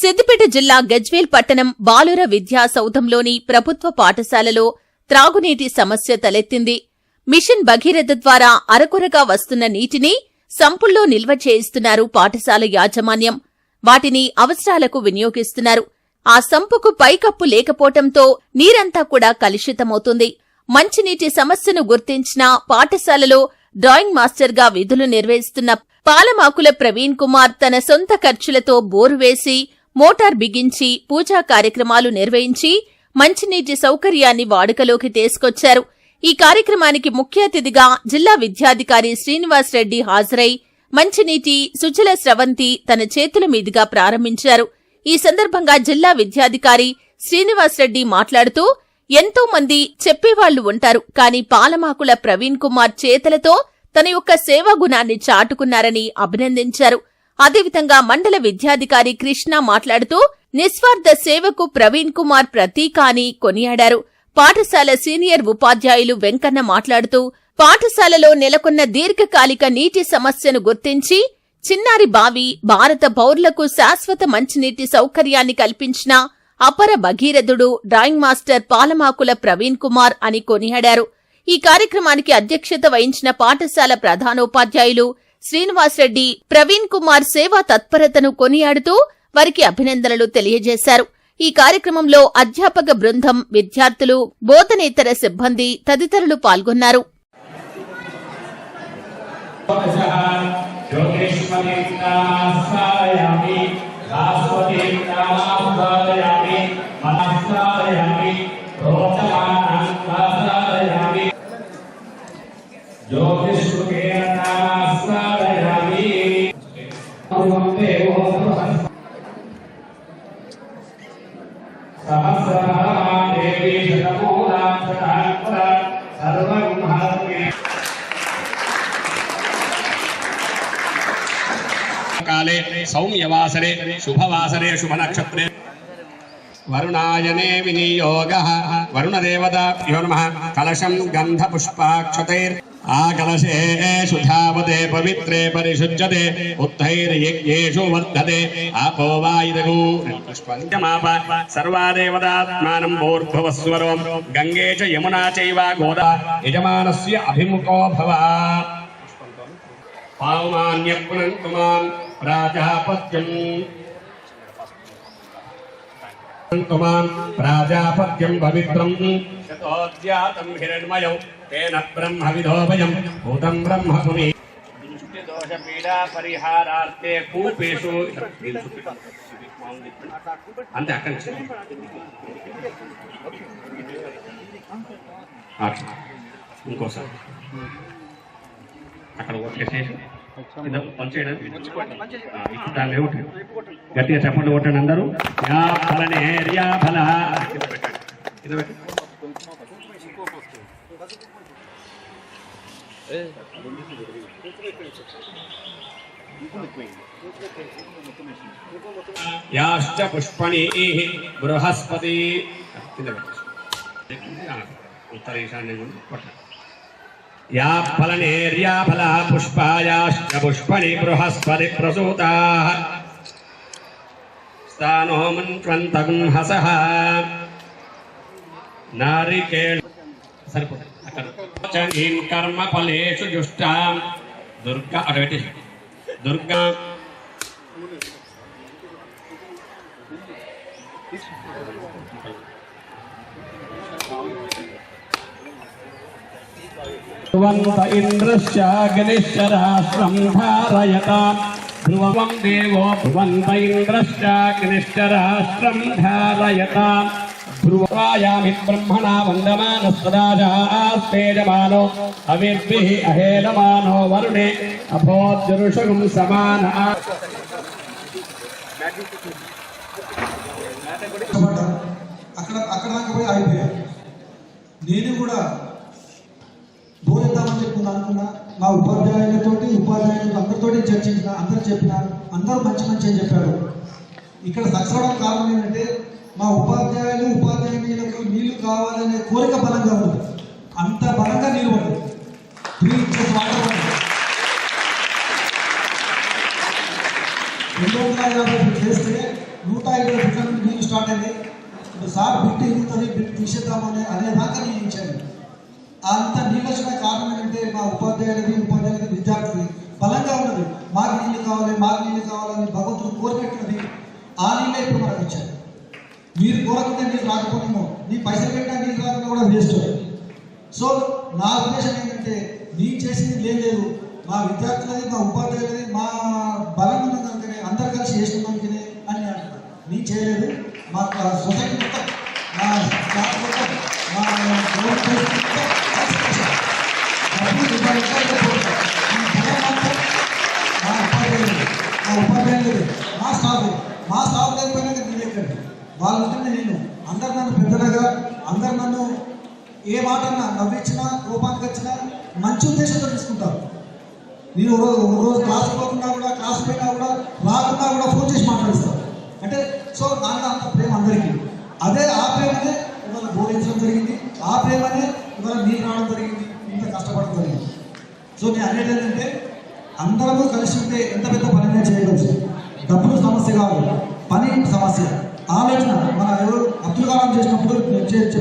సిద్దిపేట జిల్లా గజ్వేల్ పట్టణం బాలుర విద్యా సౌధంలోని ప్రభుత్వ పాఠశాలలో త్రాగునీటి సమస్య తలెత్తింది. మిషన్ భగీరథ ద్వారా అరకొరగా వస్తున్న నీటిని సంపుల్లో నిల్వ చేయిస్తున్నారు పాఠశాల యాజమాన్యం. వాటిని అవసరాలకు వినియోగిస్తున్నారు. ఆ సంపుకు పైకప్పు లేకపోవటంతో నీరంతా కూడా కలుషితమవుతుంది. మంచినీటి సమస్యను గుర్తించిన పాఠశాలలో డ్రాయింగ్ మాస్టర్గా విధులు నిర్వహిస్తున్న పాలమాకుల ప్రవీణ్ కుమార్ తన సొంత ఖర్చులతో బోరు వేసి మోటార్ బిగించి పూజా కార్యక్రమాలు నిర్వహించి మంచినీటి సౌకర్యాన్ని వాడుకలోకి తీసుకొచ్చారు. ఈ కార్యక్రమానికి ముఖ్య అతిథిగా జిల్లా విద్యాధికారి శ్రీనివాస్ రెడ్డి హాజరై మంచినీటి సుజల స్రవంతి తన చేతుల మీదుగా ప్రారంభించారు. ఈ సందర్భంగా జిల్లా విద్యాధికారి శ్రీనివాస్ రెడ్డి మాట్లాడుతూ ఎంతో మంది చెప్పేవాళ్ళు ఉంటారు కానీ పాలమాకుల ప్రవీణ్ కుమార్ చేతలతో తన యొక్క సేవా గుణాన్ని చాటుకున్నారని అభినందించారు. అదేవిధంగా మండల విద్యాధికారి కృష్ణ మాట్లాడుతూ నిస్వార్థ సేవకు ప్రవీణ్ కుమార్ ప్రతీక అని కొనియాడారు. పాఠశాల సీనియర్ ఉపాధ్యాయులు వెంకన్న మాట్లాడుతూ పాఠశాలలో నెలకొన్న దీర్ఘకాలిక నీటి సమస్యను గుర్తించి చిన్నారి బావి భారత పౌరులకు శాశ్వత మంచినీటి సౌకర్యాన్ని కల్పించిన అపర భగీరథుడు డ్రాయింగ్ మాస్టర్ పాలమాకుల ప్రవీణ్ కుమార్ అని కొనియాడారు. ఈ కార్యక్రమానికి అధ్యక్షత వహించిన పాఠశాల ప్రధానోపాధ్యాయులు శ్రీనివాసరెడ్డి ప్రవీణ్ కుమార్ సేవా తత్పరతను కొనియాడుతూ వారికి అభినందనలు తెలియజేశారు. ఈ కార్యక్రమంలో అధ్యాపక బృందం విద్యార్థులు బోధనేతర సిబ్బంది తదితరులు పాల్గొన్నారు. యోగేశ్వరీయామి కాలే సౌమ్యవాసరే శుభవాసరే శుభనక్షత్రే వరుణాయనే వినియోగ వరుణదేవతాభ్యో నమ కలశం గంధపుష్పాక్షతైర్ ఆ కలశే సుధావతే పవిత్రే పరిశుజ్యతే ఉత్తైర్యజ్ఞేషు వర్ధతే ఆపో వాయుదగు పుష్పంజమాప సర్వాదేవతాత్మానం భూర్భువస్వరం గంగే చ యమునా చైవ గోదా యజమానస్య అభిముఖో భవ పవిత్రం. శతోద్యాతం హిరణ్మయం తేన బ్రహ్మ విధోభయం భూతం బ్రహ్మ పుని దోష పీడా పరిహారార్థే కూపేషు. అంతే అక్కడి నుంచి. ఇంకోసారి. అక్కడ వచ్చేసేసి గట్టిగా చెప్పండి కొట్టండి అందరూ. యా ఫలనే యా ఫల కింద పెట్టండి కింద పెట్టండి యాశ్చ పుష్పణి బృహస్పతి ఉత్తర ఈశాన్యం కొట్టండి या फलनेर्या फला पुष्पायाश्च पुष्पणि बृहस्पति प्रसूताः स्थानो मन्त्वन्तगं हसः नारिकेळ సరిపోతుంది అక్కడ చీం కర్మ ఫలేషు జుష్టాం దుర్గా అటు పెట్టి దుర్గా ध्रुवन्त इन्द्रश्चाग्निश्च राष्ट्रं धारयताम् ध्रुवं देवो भुवन्त इन्द्रश्चाग्निश्च राष्ट्रं धारयताम् ध्रुवायामि ब्रह्मणा वन्दमानस्पदाजास्तेजमानो हविर्भिः अहेलमानो वरुणे अभोद्रुषगुं समान కష్టపడ్డా అక్కడ అక్కడ దాకా పోయి ఆగిపోయా నేను కూడా బోరేద్దామని చెప్పి అనుకున్నా మా ఉపాధ్యాయులతో ఉపాధ్యాయులతో అందరితో చర్చించిన అందరు చెప్పిన అందరూ మంచి మంచి అని చెప్పారు. ఇక్కడ సక్సెస్ అవడం కారణం ఏంటంటే మా ఉపాధ్యాయులు ఉపాధ్యాయులకు నీళ్ళు కావాలనే కోరిక బలంగా ఉంది. అంత బలంగా నీళ్ళు పడదు త్రీ ఇంచెస్ వాటర్ రెండు వందల యాభై చేస్తే నూట ఇరవై ఫీట్ల నుండి నీళ్ళు స్టార్ట్ అయ్యాయి. సార్ బిట్ ఎగుతుంది బిట్ తీసేద్దామని అనేదాకా నేను ఇచ్చాను అంత నీళ్ళు వచ్చిన కారణం ఏంటంటే మా ఉపాధ్యాయులకి ఉపాధ్యాయులకి విద్యార్థులది బలంగా ఉన్నది. మాకు నీళ్ళు కావాలి మాకు నీళ్ళు కావాలని భగవంతుడు కోరిపెట్టినది ఆ నీళ్ళే ఇప్పుడు మనకు వచ్చాయి. మీరు కోరకుండా నీళ్ళు రాకపోనేమో నీ పైసలు పెట్టినా నీళ్ళు రాకుండా కూడా వేస్ట్ సో నా ఉద్దేశం ఏంటంటే నీ చేసింది లేదు మా విద్యార్థులది మా ఉపాధ్యాయులది మా బలం ఉన్న కనుకనే అందరు కలిసి చేస్తున్నానికనే అని నేను అంటున్నాను నీ చేయలేదు. మా సొసైటీ మా స్టాఫ్ మా స్టాఫ్ లేకపోయినా నేను ఎక్కడ వాళ్ళు ఉంటుంటే నేను అందరు నన్ను పెద్దలుగా అందరు నన్ను ఏ మాట నవ్విచ్చినా కోపానికి వచ్చినా మంచి ఉద్దేశంతో తీసుకుంటారు నేను రోజు రోజు క్లాస్ పోకుండా కూడా క్లాస్ పోయినా కూడా రాకుండా కూడా ఫోన్ చేసి మాట్లాడిస్తాను అంటే సో నాకు అంత ప్రేమ అందరికీ. అదే ఆ ప్రేమనే ఇవాళ బోధించడం జరిగింది. ఆ ప్రేమనే ఇవాళ నీరు రావడం జరిగింది ఇంత కష్టపడడం జరిగింది. సో నేను అనేది ఏంటంటే అందరము కలిసి ఉంటే ఎంత పెద్ద పని చేయగలచ్చు డబ్బులు సమస్య కాదు పని సమస్య. ఆలోచన. మన ఎవరు అబ్దుల్ కలాం చేసినప్పుడు